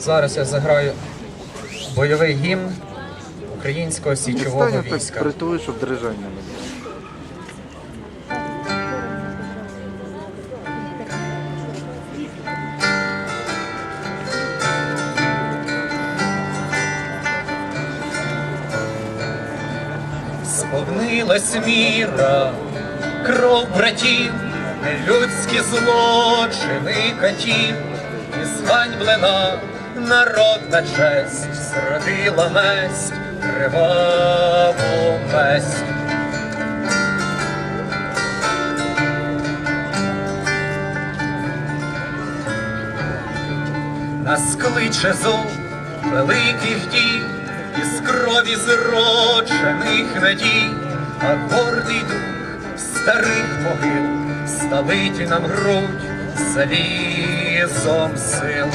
Зараз я заграю бойовий гімн українського січового війська. притули, щоб дрижання не було. Сповнилась міра, кров братів, людські злочини катів, і зганьблена народна честь, зродила месть, криваву месть. Нас кличе зов великих дій, із крові зрочених надій, а гордий дух старих могил ставить нам грудь залізом сил.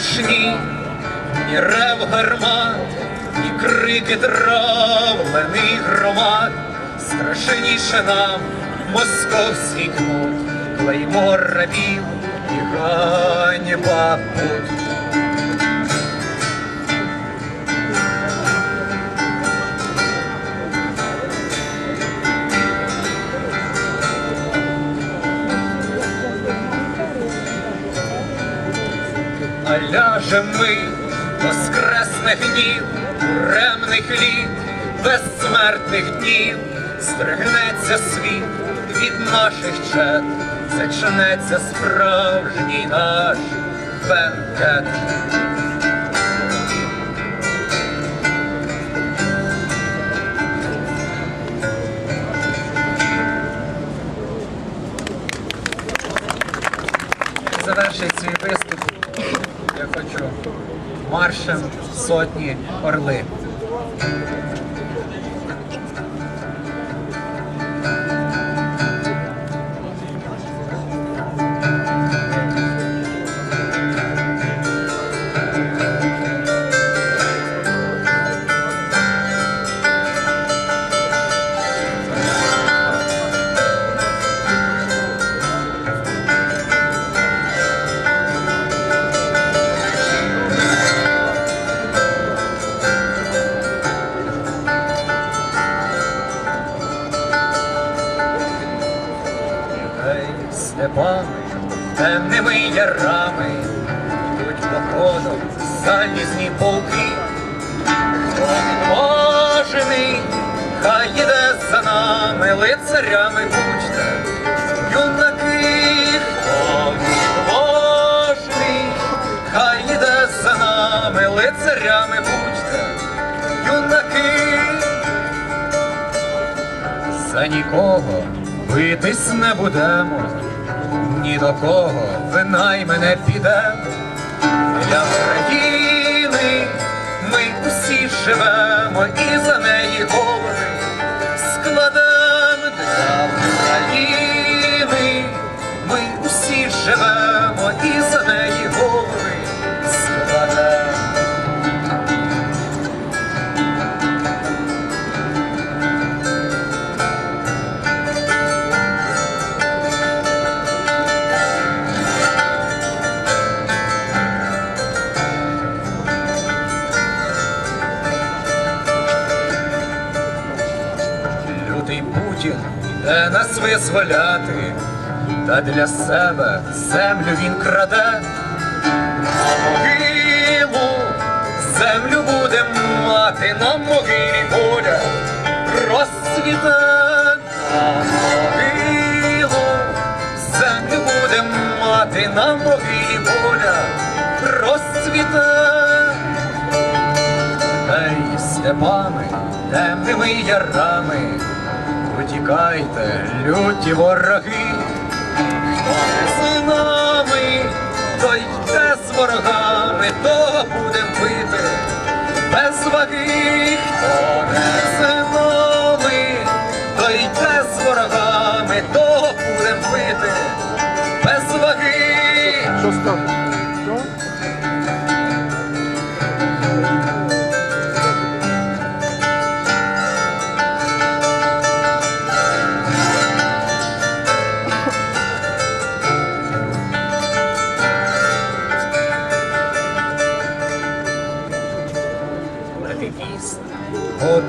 Страшні. Ні рев гармат, ні крики травлених громад, страшніше нам московський кнут, клеймо рабів і ганьба пут. Ляжем ми воскресних днів, буремних літ, безсмертних днів, стригнеться світ від наших чет, зачнеться справжній наш бенкет. Завершить свій виступ. Я хочу маршем сотні орли. Степами, темними ярами, йдуть походом залізні полки. Хто хай іде за нами, лицарями будьте, юнаки, хто хай іде за нами, лицарями будьте, юнаки. За нікого битись не будемо, ні до кого. Винай мене піде, Для України ми усі живемо і за неї Йде нас визволяти, та для себе землю він краде, могилу землю буде мати, на могилі воля розцвіте, могилу землю буде мати, на могилі воля розцвіте. Ей, степами, темними ярами, утікайте, люті вороги, хто з нами, той йде з ворогами, того будем бити без ваги, хто не з нами, той йде з ворогами, того будем бити без ваги.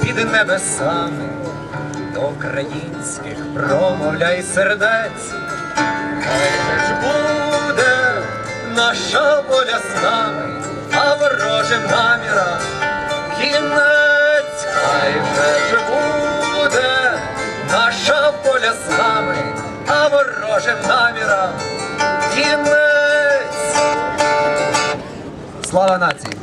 Під небесами, до українських промовляй сердець. Хай ж буде наша воля з нами, а ворожим намірам кінець, хай же буде наша воля з нами, а ворожим намірам кінець. Слава нації!